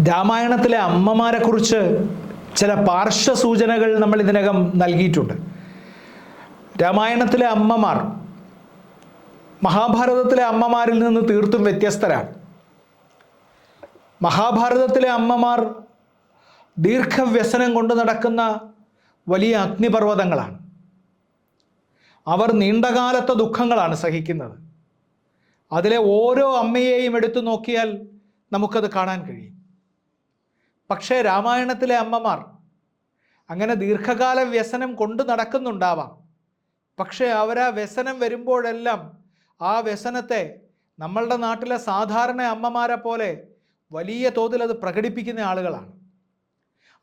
രാമായണത്തിലെ അമ്മമാരെക്കുറിച്ച് ചില പാർശ്വ സൂചനകൾ നമ്മൾ ഇതിനകം നൽകിയിട്ടുണ്ട്. രാമായണത്തിലെ അമ്മമാർ മഹാഭാരതത്തിലെ അമ്മമാരിൽ നിന്ന് തീർത്തും വ്യത്യസ്തരാണ്. മഹാഭാരതത്തിലെ അമ്മമാർ ദീർഘവ്യസനം കൊണ്ട് നടക്കുന്ന വലിയ അഗ്നിപർവതങ്ങളാണ്. അവർ നീണ്ടകാലത്തെ ദുഃഖങ്ങളാണ് സഹിക്കുന്നത്. അതിലെ ഓരോ അമ്മയെയും എടുത്തു നോക്കിയാൽ നമുക്കത് കാണാൻ കഴിയും. പക്ഷേ രാമായണത്തിലെ അമ്മമാർ അങ്ങനെ ദീർഘകാല വ്യസനം കൊണ്ട് നടക്കുന്നുണ്ടാവാം. പക്ഷേ അവരാ വ്യസനം വരുമ്പോഴെല്ലാം ആ വ്യസനത്തെ നമ്മളുടെ നാട്ടിലെ സാധാരണ അമ്മമാരെ പോലെ വലിയ തോതിൽ അത് പ്രകടിപ്പിക്കുന്ന ആളുകളാണ്.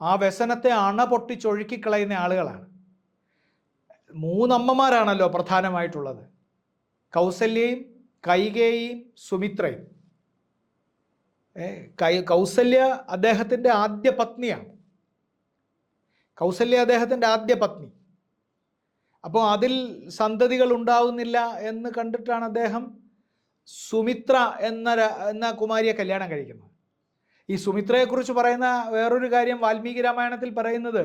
ആ വ്യസനത്തെ അണ പൊട്ടിച്ചൊഴുക്കിക്കളയുന്ന ആളുകളാണ്. മൂന്നമ്മമാരാണല്ലോ പ്രധാനമായിട്ടുള്ളത്. കൗസല്യയും കൈകേയും സുമിത്രയും. കൗസല്യ അദ്ദേഹത്തിന്റെ ആദ്യ പത്നിയാണ്. കൗസല്യ അദ്ദേഹത്തിന്റെ ആദ്യ പത്നി. അപ്പോൾ അതിൽ സന്തതികൾ ഉണ്ടാവുന്നില്ല എന്ന് കണ്ടിട്ടാണ് അദ്ദേഹം സുമിത്ര എന്ന എന്ന കുമാരിയെ കല്യാണം കഴിക്കുന്നത്. ഈ സുമിത്രയെക്കുറിച്ച് പറയുന്ന വേറൊരു കാര്യം വാൽമീകി രാമായണത്തിൽ പറയുന്നത്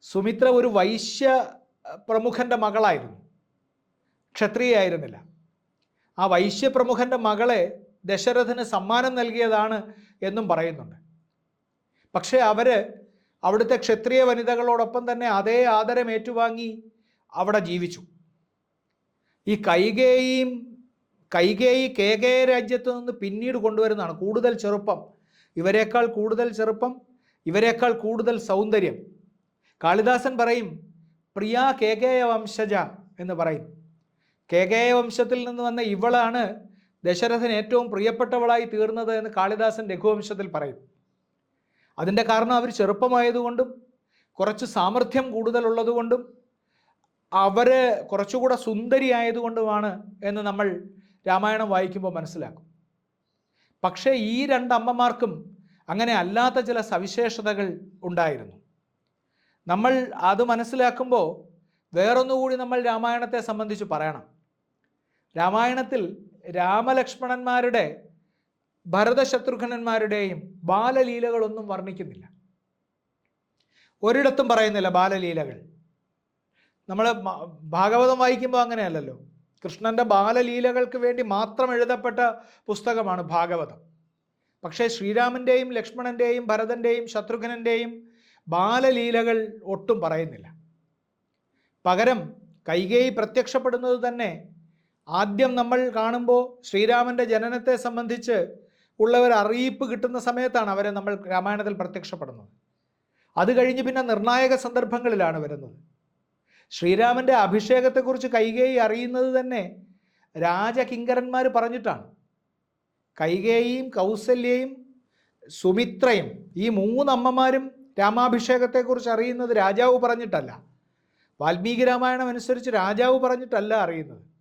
സുമിത്ര ഒരു വൈശ്യ പ്രമുഖന്റെ മകളായിരുന്നു. ക്ഷത്രിയായിരുന്നില്ല ആ വൈശ്യ പ്രമുഖന്റെ മകളെ ദശരഥന് സമ്മാനം നൽകിയതാണ് എന്നും പറയുന്നുണ്ട്. പക്ഷേ അവർ അവിടുത്തെ ക്ഷത്രിയ വനിതകളോടൊപ്പം തന്നെ അതേ ആദരം ഏറ്റുവാങ്ങി അവിടെ ജീവിച്ചു. ഈ കൈകേയും കൈകേയി കേകേയ രാജ്യത്ത് നിന്ന് പിന്നീട് കൊണ്ടുവരുന്നതാണ് കൂടുതൽ ചെറുപ്പം. ഇവരെക്കാൾ കൂടുതൽ ചെറുപ്പം ഇവരെക്കാൾ കൂടുതൽ സൗന്ദര്യം. കാളിദാസൻ പറയും പ്രിയ കേകേയ വംശജ എന്ന് പറയും. കേകേയ വംശത്തിൽ നിന്ന് വന്ന ഇവളാണ് ദശരഥന് ഏറ്റവും പ്രിയപ്പെട്ടവളായി തീർന്നത് എന്ന് കാളിദാസൻ രഘുവംശത്തിൽ പറയും. അതിന്റെ കാരണം അവർ ചെറുപ്പമായതുകൊണ്ടും കുറച്ച് സാമർഥ്യം കൂടുതലുള്ളതുകൊണ്ടും അവർ കുറച്ചുകൂടെ സുന്ദരി ആയതുകൊണ്ടുമാണ് എന്ന് നമ്മൾ രാമായണം വായിക്കുമ്പോൾ മനസ്സിലാക്കും. പക്ഷേ ഈ രണ്ടമ്മമാർക്കും അങ്ങനെ അല്ലാത്ത ചില സവിശേഷതകൾ ഉണ്ടായിരുന്നു. നമ്മൾ അത് മനസ്സിലാക്കുമ്പോൾ വേറൊന്നുകൂടി നമ്മൾ രാമായണത്തെ സംബന്ധിച്ച് പറയണം. രാമായണത്തിൽ രാമലക്ഷ്മണന്മാരുടെ ഭരതശത്രുഘ്നന്മാരുടെയും ബാലലീലകളൊന്നും വർണിക്കുന്നില്ല. ഒരിടത്തും പറയുന്നില്ല ബാലലീലകൾ. നമ്മൾ ഭാഗവതം വായിക്കുമ്പോൾ അങ്ങനെയല്ലല്ലോ. കൃഷ്ണന്റെ ബാലലീലകൾക്ക് വേണ്ടി മാത്രം എഴുതപ്പെട്ട പുസ്തകമാണ് ഭാഗവതം. പക്ഷേ ശ്രീരാമന്റെയും ലക്ഷ്മണന്റെയും ഭരതന്റെയും ശത്രുഘ്നന്റെയും ബാലലീലകൾ ഒട്ടും പറയുന്നില്ല. പകരം കൈകേയി പ്രത്യക്ഷപ്പെടുന്നത് തന്നെ ആദ്യം നമ്മൾ കാണുമ്പോൾ ശ്രീരാമന്റെ ജനനത്തെ സംബന്ധിച്ച് ഉള്ളവർ അറിയിപ്പ് കിട്ടുന്ന സമയത്താണ് അവരെ നമ്മൾ രാമായണത്തിൽ പ്രത്യക്ഷപ്പെടുന്നത്. അത് കഴിഞ്ഞ് പിന്നെ നിർണായക സന്ദർഭങ്ങളിലാണ് വരുന്നത്. ശ്രീരാമന്റെ അഭിഷേകത്തെക്കുറിച്ച് കൈകേയി അറിയുന്നത് തന്നെ രാജകിങ്കരന്മാർ പറഞ്ഞിട്ടാണ്. കൈകേയിയും കൗസല്യയും സുമിത്രയും ഈ മൂന്നമ്മമാരും രാമാഭിഷേകത്തെക്കുറിച്ച് അറിയുന്നത് രാജാവ് പറഞ്ഞിട്ടല്ല. വാൽമീകി രാമായണം അനുസരിച്ച് രാജാവ് പറഞ്ഞിട്ടല്ല അറിയുന്നത്.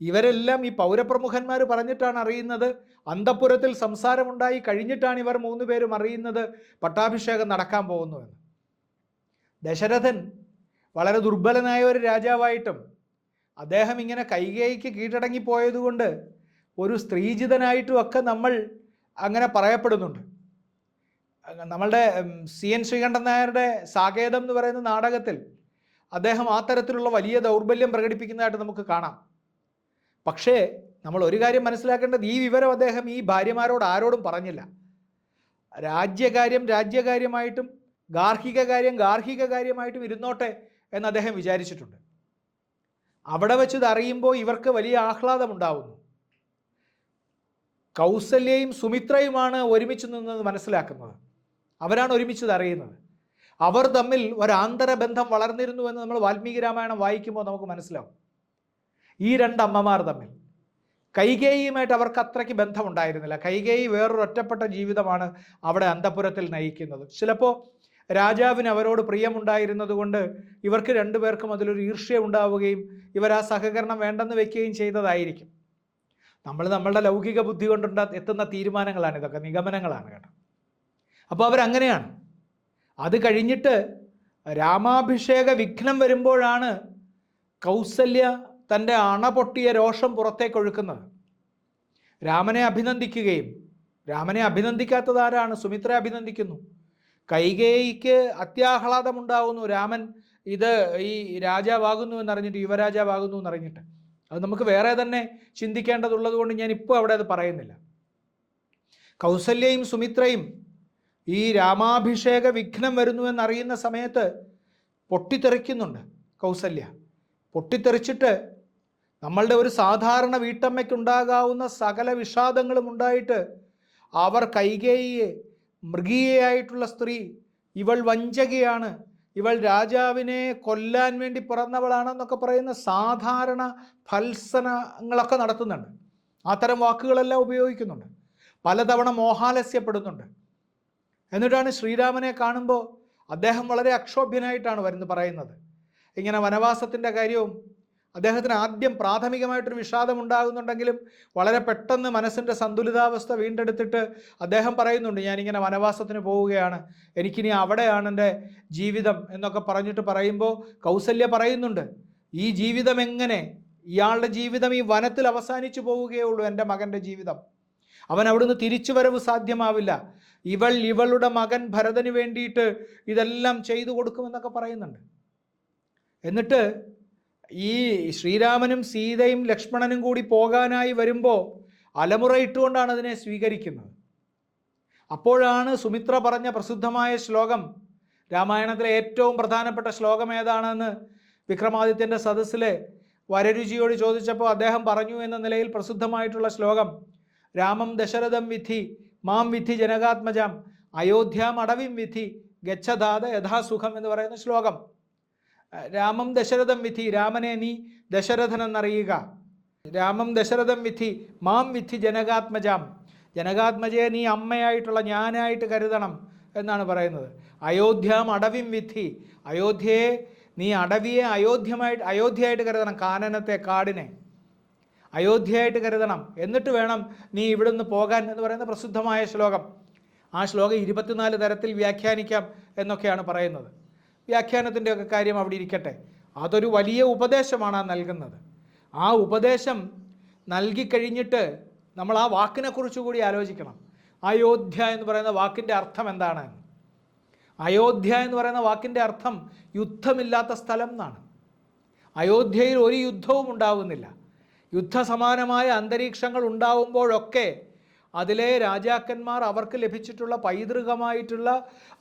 ഇവരെല്ലാം ഈ പൗരപ്രമുഖന്മാർ പറഞ്ഞിട്ടാണ് അറിയുന്നത്. അന്തപ്പുരത്തിൽ സംസാരമുണ്ടായി കഴിഞ്ഞിട്ടാണ് ഇവർ മൂന്ന് പേരും അറിയുന്നത് പട്ടാഭിഷേകം നടക്കാൻ പോകുന്നുവെന്ന് ദശരഥൻ വളരെ ദുർബലനായ ഒരു രാജാവായിട്ടും അദ്ദേഹം ഇങ്ങനെ കൈകേയിക്ക് കീഴടങ്ങിപ്പോയതുകൊണ്ട് ഒരു സ്ത്രീജിതനായിട്ടും ഒക്കെ നമ്മൾ അങ്ങനെ പറയപ്പെടുന്നുണ്ട്. നമ്മളുടെ സി എൻ ശ്രീകണ്ഠൻ നായരുടെ സാകേതം എന്ന് പറയുന്ന നാടകത്തിൽ അദ്ദേഹം ആ തരത്തിലുള്ള വലിയ ദൗർബല്യം പ്രകടിപ്പിക്കുന്നതായിട്ട് നമുക്ക് കാണാം. പക്ഷേ നമ്മൾ ഒരു കാര്യം മനസ്സിലാക്കേണ്ടത് ഈ വിവരം അദ്ദേഹം ഈ ഭാര്യമാരോട് ആരോടും പറഞ്ഞില്ല. രാജ്യകാര്യം രാജ്യകാര്യമായിട്ടും ഗാർഹിക കാര്യം ഗാർഹിക കാര്യമായിട്ടും ഇരുന്നോട്ടെ എന്ന് അദ്ദേഹം വിചാരിച്ചിട്ടുണ്ട്. അവിടെ വെച്ച് ഇത് അറിയുമ്പോൾ ഇവർക്ക് വലിയ ആഹ്ലാദമുണ്ടാവുന്നു കൗസല്യയും സുമിത്രയുമാണ് ഒരുമിച്ച് നിന്നത് മനസ്സിലാക്കുന്നത്. അവരാണ് ഒരുമിച്ചത് അറിയുന്നത്. അവർ തമ്മിൽ ഒരു ആന്തരബന്ധം വളർന്നിരുന്നു എന്ന് നമ്മൾ വാൽമീകി രാമായണം വായിക്കുമ്പോൾ നമുക്ക് മനസ്സിലാവും. ഈ രണ്ട് അമ്മമാർ തമ്മിൽ. കൈകേയിയുമായിട്ട് അവർക്ക് അത്രയ്ക്ക് ബന്ധമുണ്ടായിരുന്നില്ല. കൈകേയി വേറൊരു ഒറ്റപ്പെട്ട ജീവിതമാണ് അവിടെ അന്തപുരത്തിൽ നയിക്കുന്നത്. ചിലപ്പോൾ രാജാവിന് അവരോട് പ്രിയമുണ്ടായിരുന്നത് കൊണ്ട് ഇവർക്ക് രണ്ടുപേർക്കും അതിലൊരു ഈർഷ്യ ഉണ്ടാവുകയും ഇവർ ആ സഹകരണം വേണ്ടെന്ന് വെക്കുകയും ചെയ്തതായിരിക്കും. നമ്മൾ നമ്മളുടെ ലൗകിക ബുദ്ധി കൊണ്ടുണ്ട എത്തുന്ന തീരുമാനങ്ങളാണ് ഇതൊക്കെ നിഗമനങ്ങളാണ് കേട്ടോ. അപ്പോൾ അവരങ്ങനെയാണ്. അത് കഴിഞ്ഞിട്ട് രാമാഭിഷേക വിഘ്നം വരുമ്പോഴാണ് കൗസല്യ തന്റെ അണ പൊട്ടിയ രോഷം പുറത്തേക്കൊഴുക്കുന്നത് രാമനെ അഭിനന്ദിക്കുകയും രാമനെ അഭിനന്ദിക്കാത്തത് ആരാണ് സുമിത്ര അഭിനന്ദിക്കുന്നു. കൈകേയിക്ക് അത്യാഹ്ലാദമുണ്ടാകുന്നു രാമൻ ഇത് ഈ രാജാവാകുന്നു എന്നറിഞ്ഞിട്ട് യുവരാജാവാകുന്നു എന്നറിഞ്ഞിട്ട്. അത് നമുക്ക് വേറെ തന്നെ ചിന്തിക്കേണ്ടതുള്ളത് കൊണ്ട് ഞാൻ ഇപ്പോൾ അവിടെ അത് പറയുന്നില്ല. കൗസല്യയും സുമിത്രയും ഈ രാമാഭിഷേക വിഘ്നം വരുന്നു എന്നറിയുന്ന സമയത്ത് പൊട്ടിത്തെറിക്കുന്നുണ്ട് കൗസല്യ. പൊട്ടിത്തെറിച്ചിട്ട് നമ്മളുടെ ഒരു സാധാരണ വീട്ടമ്മയ്ക്കുണ്ടാകാവുന്ന സകല വിഷാദങ്ങളും ഉണ്ടായിട്ട് അവർ കൈകേയിയെ മൃഗീയയായിട്ടുള്ള സ്ത്രീ ഇവൾ വഞ്ചകയാണ് ഇവൾ രാജാവിനെ കൊല്ലാൻ വേണ്ടി പിറന്നവളാണെന്നൊക്കെ പറയുന്ന സാധാരണ ഫത്സനങ്ങളൊക്കെ നടത്തുന്നുണ്ട്. അത്തരം വാക്കുകളെല്ലാം ഉപയോഗിക്കുന്നുണ്ട്. പലതവണ മോഹാലസ്യപ്പെടുന്നുണ്ട്. എന്നിട്ടാണ് ശ്രീരാമനെ കാണുമ്പോൾ അദ്ദേഹം വളരെ അക്ഷോഭ്യനായിട്ടാണ് വരുന്നത് പറയുന്നത്. ഇങ്ങനെ വനവാസത്തിന്റെ കാര്യവും അദ്ദേഹത്തിന് ആദ്യം പ്രാഥമികമായിട്ടൊരു വിഷാദം ഉണ്ടാകുന്നുണ്ടെങ്കിലും വളരെ പെട്ടെന്ന് മനസ്സിന്റെ സന്തുലിതാവസ്ഥ വീണ്ടെടുത്തിട്ട് അദ്ദേഹം പറയുന്നുണ്ട് ഞാനിങ്ങനെ വനവാസത്തിന് പോവുകയാണ്. എനിക്കിനി അവിടെയാണ് എന്റെ ജീവിതം എന്നൊക്കെ പറഞ്ഞിട്ട് പറയുമ്പോൾ കൗസല്യ പറയുന്നുണ്ട് ഈ ജീവിതം എങ്ങനെ ഇയാളുടെ ജീവിതം ഈ വനത്തിൽ അവസാനിച്ചു പോവുകയുള്ളൂ എന്റെ മകന്റെ ജീവിതം. അവൻ അവിടുന്ന് തിരിച്ചു വരവ് സാധ്യമാവില്ല. ഇവൾ ഇവളുടെ മകൻ ഭരതന് വേണ്ടിയിട്ട് ഇതെല്ലാം ചെയ്തു കൊടുക്കുമെന്നൊക്കെ പറയുന്നുണ്ട്. എന്നിട്ട് ഈ ശ്രീരാമനും സീതയും ലക്ഷ്മണനും കൂടി പോകാനായി വരുമ്പോൾ അലമുറയിട്ടുകൊണ്ടാണ് അതിനെ സ്വീകരിക്കുന്നത്. അപ്പോഴാണ് സുമിത്ര പറഞ്ഞ പ്രസിദ്ധമായ ശ്ലോകം രാമായണത്തിലെ ഏറ്റവും പ്രധാനപ്പെട്ട ശ്ലോകം ഏതാണെന്ന് വിക്രമാദിത്യന്റെ സദസ്സിലെ വരരുചിയോട് ചോദിച്ചപ്പോൾ അദ്ദേഹം പറഞ്ഞു എന്ന നിലയിൽ പ്രസിദ്ധമായിട്ടുള്ള ശ്ലോകം രാമം ദശരഥം വിധി മാം വിധി ജനകാത്മജാം അയോധ്യാം അടവിം വിധി ഗച്ഛദാത യഥാസുഖം എന്ന് പറയുന്ന ശ്ലോകം. രാമം ദശരഥം വിധി രാമനെ നീ ദശരഥൻ എന്നറിയുക രാമം ദശരഥം വിധി മാം വിധി ജനകാത്മജാം. ജനകാത്മജയെ നീ അമ്മയായിട്ടുള്ള ഞാനായിട്ട് കരുതണം എന്നാണ് പറയുന്നത്. അയോധ്യാം അടവിം വിധി. അയോധ്യയെ നീ അടവിയെ അയോധ്യമായിട്ട് അയോധ്യയായിട്ട് കരുതണം കാനനത്തെ കാടിനെ. അയോധ്യയായിട്ട് കരുതണം. എന്നിട്ട് വേണം നീ ഇവിടുന്ന് പോകാൻ എന്ന് പറയുന്ന പ്രസിദ്ധമായ ശ്ലോകം. ആ ശ്ലോകം ഇരുപത്തിനാല് തരത്തിൽ വ്യാഖ്യാനിക്കാം എന്നൊക്കെയാണ് പറയുന്നത്. വ്യാഖ്യാനത്തിന്റെ ഒക്കെ കാര്യം അവിടെ ഇരിക്കട്ടെ. അതൊരു വലിയ ഉപദേശമാണ് ആ നൽകുന്നത്. ആ ഉപദേശം നൽകിക്കഴിഞ്ഞിട്ട് നമ്മൾ ആ വാക്കിനെക്കുറിച്ച് കൂടി ആലോചിക്കണം. അയോധ്യ എന്ന് പറയുന്ന വാക്കിന്റെ അർത്ഥം എന്താണ്? അയോധ്യ എന്ന് പറയുന്ന വാക്കിന്റെ അർത്ഥം യുദ്ധമില്ലാത്ത സ്ഥലം എന്നാണ്. അയോധ്യയിൽ ഒരു യുദ്ധവും ഉണ്ടാവുന്നില്ല. യുദ്ധസമാനമായ അന്തരീക്ഷങ്ങൾ ഉണ്ടാവുമ്പോഴൊക്കെ അതിലെ രാജാക്കന്മാർ അവർക്ക് ലഭിച്ചിട്ടുള്ള പൈതൃകമായിട്ടുള്ള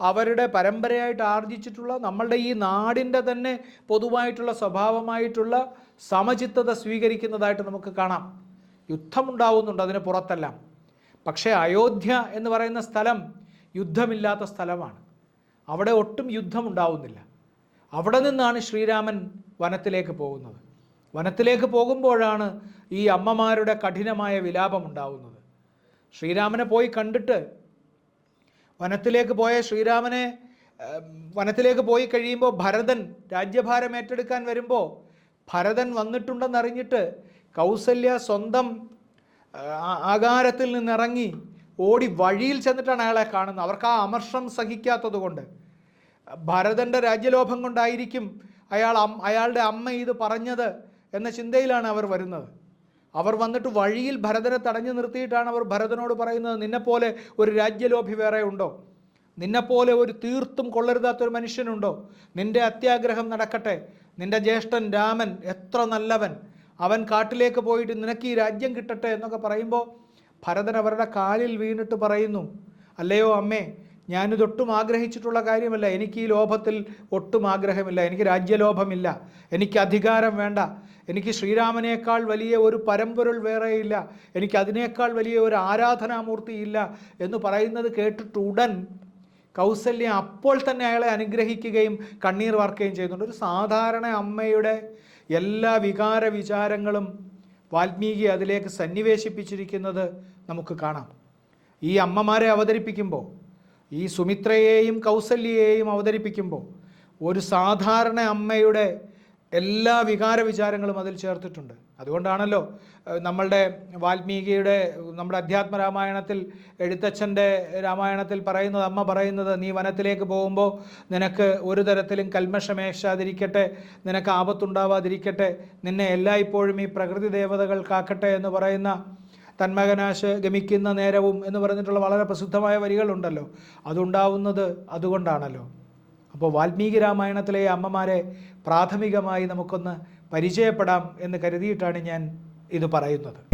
അവരുടെ പരമ്പരയായിട്ട് ആർജിച്ചിട്ടുള്ള നമ്മളുടെ ഈ നാടിന്റെ തന്നെ പൊതുവായിട്ടുള്ള സ്വഭാവമായിട്ടുള്ള സമചിത്തത സ്വീകരിക്കുന്നതായിട്ട് നമുക്ക് കാണാം. യുദ്ധമുണ്ടാവുന്നുണ്ട് അതിന് പുറത്തെല്ലാം. പക്ഷേ അയോധ്യ എന്ന് പറയുന്ന സ്ഥലം യുദ്ധമില്ലാത്ത സ്ഥലമാണ്. അവിടെ ഒട്ടും യുദ്ധമുണ്ടാവുന്നില്ല. അവിടെ നിന്നാണ് ശ്രീരാമൻ വനത്തിലേക്ക് പോകുന്നത്. വനത്തിലേക്ക് പോകുമ്പോഴാണ് ഈ അമ്മമാരുടെ കഠിനമായ വിലാപം ഉണ്ടാവുന്നത് ശ്രീരാമനെ പോയി കണ്ടിട്ട് വനത്തിലേക്ക് പോയ ശ്രീരാമനെ വനത്തിലേക്ക് പോയി കഴിയുമ്പോൾ ഭരതൻ രാജ്യഭാരം ഏറ്റെടുക്കാൻ വരുമ്പോൾ ഭരതൻ വന്നിട്ടുണ്ടെന്നറിഞ്ഞിട്ട് കൗസല്യ സ്വന്തം ആകാരത്തിൽ നിന്നിറങ്ങി ഓടി വഴിയിൽ ചെന്നിട്ടാണ് അയാളെ കാണുന്നത്. അവർക്ക് ആ അമർഷം സഹിക്കാത്തത് കൊണ്ട്. ഭരതന്റെ രാജ്യലോഭം കൊണ്ടായിരിക്കും അയാൾ അയാളുടെ അമ്മ ഇത് പറഞ്ഞത് എന്ന ചിന്തയിലാണ് അവർ വരുന്നത്. അവർ വന്നിട്ട് വഴിയിൽ ഭരതനെ തടഞ്ഞു നിർത്തിയിട്ടാണ് അവർ ഭരതനോട് പറയുന്നത്. നിന്നെപ്പോലെ ഒരു രാജ്യലോഭി വേറെ ഉണ്ടോ? നിന്നെപ്പോലെ ഒരു തീർത്തും കൊള്ളരുതാത്തൊരു മനുഷ്യനുണ്ടോ? നിന്റെ അത്യാഗ്രഹം നടക്കട്ടെ. നിന്റെ ജ്യേഷ്ഠൻ രാമൻ എത്ര നല്ലവൻ. അവൻ കാട്ടിലേക്ക് പോയിട്ട് നിനക്ക് ഈ രാജ്യം കിട്ടട്ടെ എന്നൊക്കെ പറയുമ്പോൾ ഭരതൻ അവരുടെ കാലിൽ വീണിട്ട് പറയുന്നു. അല്ലയോ അമ്മേ ഞാനിതൊട്ടും ആഗ്രഹിച്ചിട്ടുള്ള കാര്യമല്ല. എനിക്ക് ഈ ലോഭത്തിൽ ഒട്ടും ആഗ്രഹമില്ല. എനിക്ക് രാജ്യലോഭമില്ല. എനിക്ക് അധികാരം വേണ്ട. എനിക്ക് ശ്രീരാമനേക്കാൾ വലിയ ഒരു പരമ്പൊരുൾ വേറെയില്ല. എനിക്ക് അതിനേക്കാൾ വലിയ ഒരു ആരാധനാമൂർത്തി ഇല്ല എന്ന് പറയുന്നത് കേട്ടിട്ട് ഉടൻ കൗസല്യ അപ്പോൾ തന്നെ അയാളെ അനുഗ്രഹിക്കുകയും കണ്ണീർ വാർക്കുകയും ചെയ്യുന്നുണ്ട്. ഒരു സാധാരണ അമ്മയുടെ എല്ലാ വികാര വിചാരങ്ങളും വാൽമീകി അതിലേക്ക് സന്നിവേശിപ്പിച്ചിരിക്കുന്നത് നമുക്ക് കാണാം. ഈ അമ്മമാരെ അവതരിപ്പിക്കുമ്പോൾ ഈ സുമിത്രയെയും കൗസല്യയെയും അവതരിപ്പിക്കുമ്പോൾ ഒരു സാധാരണ അമ്മയുടെ എല്ലാ വികാര വിചാരങ്ങളും അതിൽ ചേർത്തിട്ടുണ്ട്. അതുകൊണ്ടാണല്ലോ നമ്മളുടെ വാൽമീകിയുടെ നമ്മുടെ അധ്യാത്മ രാമായണത്തിൽ എഴുത്തച്ഛന്റെ രാമായണത്തിൽ പറയുന്നത് അമ്മ പറയുന്നത് നീ വനത്തിലേക്ക് പോകുമ്പോൾ നിനക്ക് ഒരു തരത്തിലും കൽമഷമേശാതിരിക്കട്ടെ നിനക്ക് ആപത്തുണ്ടാവാതിരിക്കട്ടെ നിന്നെ എല്ലായ്പ്പോഴും ഈ പ്രകൃതി ദേവതകൾ കാക്കട്ടെ എന്ന് പറയുന്ന തന്മകനാശ് ഗമിക്കുന്ന നേരവും എന്ന് പറഞ്ഞിട്ടുള്ള വളരെ പ്രസിദ്ധമായ വരികളുണ്ടല്ലോ. അതുണ്ടാവുന്നത് അതുകൊണ്ടാണല്ലോ. അപ്പോൾ വാൽമീകി രാമായണത്തിലെ അമ്മമാരെ പ്രാഥമികമായി നമുക്കൊന്ന് പരിചയപ്പെടാം എന്ന് കരുതിയിട്ടാണ് ഞാൻ ഇത് പറയുന്നത്.